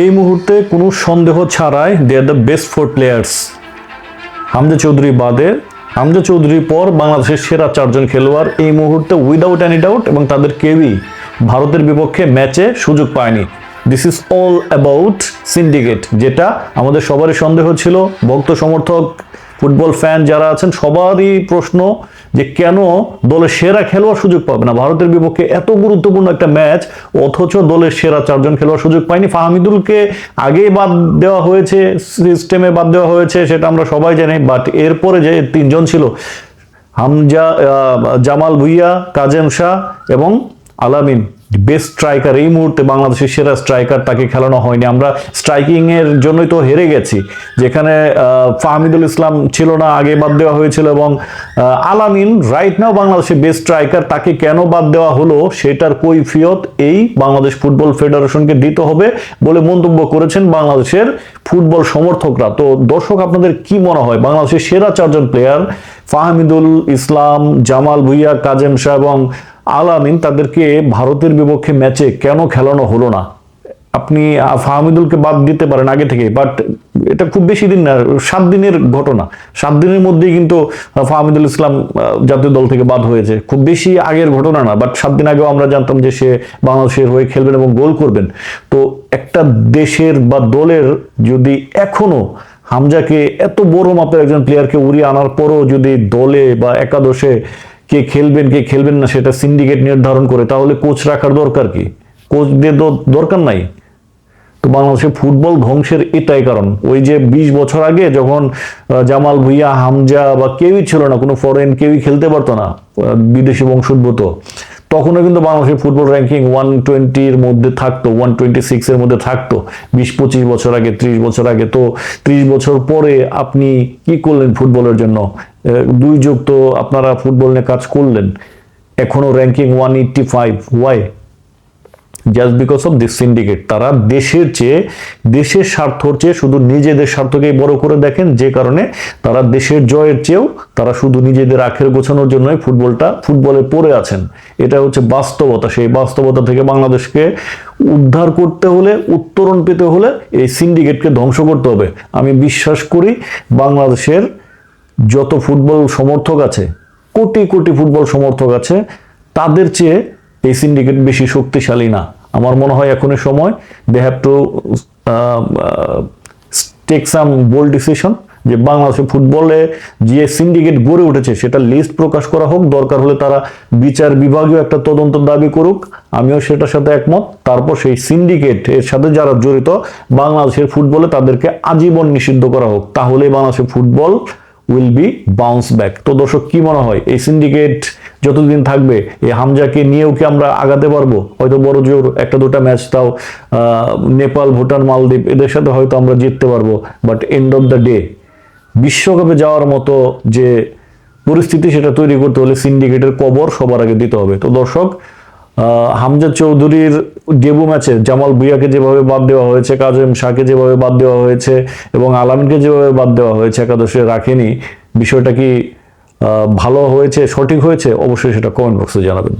এই মুহূর্তে কোনো সন্দেহ ছাড়াই they are the best four players Hamza Chowdhury বাদে, হামজা চৌধুরীর পর বাংলাদেশের সেরা চারজন খেলোয়াড় এই মুহূর্তে উইদাউট এনি ডাউট এবং তাদের কেউই ভারতের বিপক্ষে ম্যাচে সুযোগ পায়নি। This is all about syndicate যেটা আমাদের সবারই সন্দেহ ছিল। ভক্ত সমর্থক ফুটবল ফ্যান যারা আছেন, সবারই প্রশ্ন যে কেন দলের সেরা খেলোয়াড় সুযোগ পাবে না? ভারতের বিপক্ষে এত গুরুত্বপূর্ণ একটা ম্যাচ, অথচ দলের সেরা চারজন খেলোয়াড় সুযোগ পায়নি। ফাহমিদুলকে আগেই বাদ দেওয়া হয়েছে, সিস্টেমে বাদ দেওয়া হয়েছে, সেটা আমরা সবাই জানি বাট এরপরে যে তিনজন ছিল, হামজা জামাল ভুইয়া, কাজেম শাহ এবং আলামিন। বেস্ট স্ট্রাইকার এই মুহূর্তে বাংলাদেশের সেরা স্ট্রাইকার তাকে খেলানো হয়নি। আমরা স্ট্রাইকিং এর জন্যই তো হেরে গেছি। যেখানে ফাহমিদুল ইসলাম ছিল না, আগে বাদ দেওয়া হয়েছিল এবং আলামিন রাইট নাও বাংলাদেশের বেস্ট স্ট্রাইকার তাকে কেন বাদ দেওয়া হলো সেটার কৈফিয়ত এই বাংলাদেশ ফুটবল ফেডারেশনকে দিতে হবে বলে মন্তব্য করেছেন বাংলাদেশের ফুটবল সমর্থকরা। তো দর্শক, আপনাদের কি মনে হয়? বাংলাদেশের সেরা চারজন প্লেয়ার ফাহমিদুল ইসলাম, জামাল ভুইয়া, কাজেম শাহ এবং আলামিন তাদেরকে ভারতের বিপক্ষে ম্যাচে কেন খেলানো হলো না? আপনি ফাহমিদুলকে বাদ দিতে পারেন আগে থেকে বাট এটা খুব বেশি দিন না, সাত দিনের ঘটনা। সাত দিনের মধ্যেই কিন্তু ফাহমিদুল ইসলাম জাতীয় দল থেকে বাদ হয়েছে। খুব বেশি আগের ঘটনা না বাট সাত দিন আগেও আমরা জানতাম যে সে বাংলাদেশের হয়ে খেলবেন এবং গোল করবেন। তো একটা দেশের বা দলের যদি এখনও হামজাকে এত বড় মাপের একজন প্লেয়ারকে উড়িয়ে আনার পরও যদি দলে বা একাদশে কে খেলবেন কে খেলবেন না সেটা সিন্ডিকেট নির্ধারণ করে। তাহলে কোচ রাখার দরকার কি? কোচ দিয়ে তো দরকার নাই? তো বাংলাদেশে ফুটবল ধ্বংসের এটাই কারণ। ওই যে ২০ বছর আগে যখন জামাল ভুইয়া, হামজা বা কেউই ছিল না, কোনো ফরেন কেউই খেলতে পারতো না বিদেশি বংশোদ্ভূত, তখনও কিন্তু বাংলাদেশের ফুটবল র্যাঙ্কিং ওয়ান টোয়েন্টির মধ্যে থাকতো ওয়ান টোয়েন্টি সিক্সের মধ্যে থাকতো। বিশ, পঁচিশ বছর আগে, ত্রিশ বছর আগে। তো ত্রিশ বছর পরে আপনি কি করলেন ফুটবলের জন্য? দুই যুগ তো আপনারা ফুটবল নিয়ে কাজ করলেন। এখনও ranking one eighty five why just because of this syndicate তারা দেশের চেয়ে, দেশের স্বার্থর চেয়ে শুধু নিজেদের স্বার্থকেই বড় করে দেখেন, যে কারণে তারা দেশের জয়ের চেয়েও তারা শুধু নিজেদের আখের গোছানোর জন্যই ফুটবলটা ফুটবলে পড়ে আছেন। এটা হচ্ছে বাস্তবতা। সেই বাস্তবতা থেকে বাংলাদেশকে উদ্ধার করতে হলে, উত্তরণ পেতে হলে এই সিন্ডিকেটকে ধ্বংস করতে হবে। আমি বিশ্বাস করি বাংলাদেশের যত ফুটবল সমর্থক আছে, কোটি কোটি ফুটবল সমর্থক আছে, তাদের চেয়ে এই সিন্ডিকেট বেশি শক্তিশালী না। আমার মনে হয় এখনই সময় they have to take some bold decision যে বাংলাদেশের ফুটবলে যে সিন্ডিকেট গড়ে উঠেছে, সেটা লিস্ট প্রকাশ করা হোক, দরকার হলে তারা বিচার বিভাগীয় একটা তদন্ত দাবি করুক, আমিও সেটার সাথে একমত। তারপর সেই সিন্ডিকেট এর সাথে যারা জড়িত, বাংলাদেশের ফুটবলে তাদেরকে আজীবন নিষিদ্ধ করা হোক। তাহলেই বাংলাদেশের football will be bounce back তো দর্শক, কি মনে হয়? এই সিন্ডিকেট যতদিন থাকবে, এই হামজাকে নিয়েও কি আমরা আগাতে পারব? হয়তো বড় জোর একটা দুটা ম্যাচ তাও নেপাল, ভুটান, মালদ্বীপ, এদের সাথে হয়তো আমরা জিততে পারব। But end of the day বিশ্বকাপে যাওয়ার মতো যে পরিস্থিতি সেটা তৈরি করতে হলে সিন্ডিকেটের কবর সবার আগে দিতে হবে। তো দর্শক হামজা চৌধুরীর ডেবু ম্যাচে জামাল ভুইয়াকে যেভাবে বাদ দেওয়া হয়েছে, কাজম শাহকে যেভাবে বাদ দেওয়া হয়েছে এবং আলামিনকে যেভাবে বাদ দেওয়া হয়েছে একাদশে রাখেনি, বিষয়টা কি ভালো হয়েছে, সঠিক হয়েছে? অবশ্যই সেটা কমেন্ট বক্সে জানাবেন।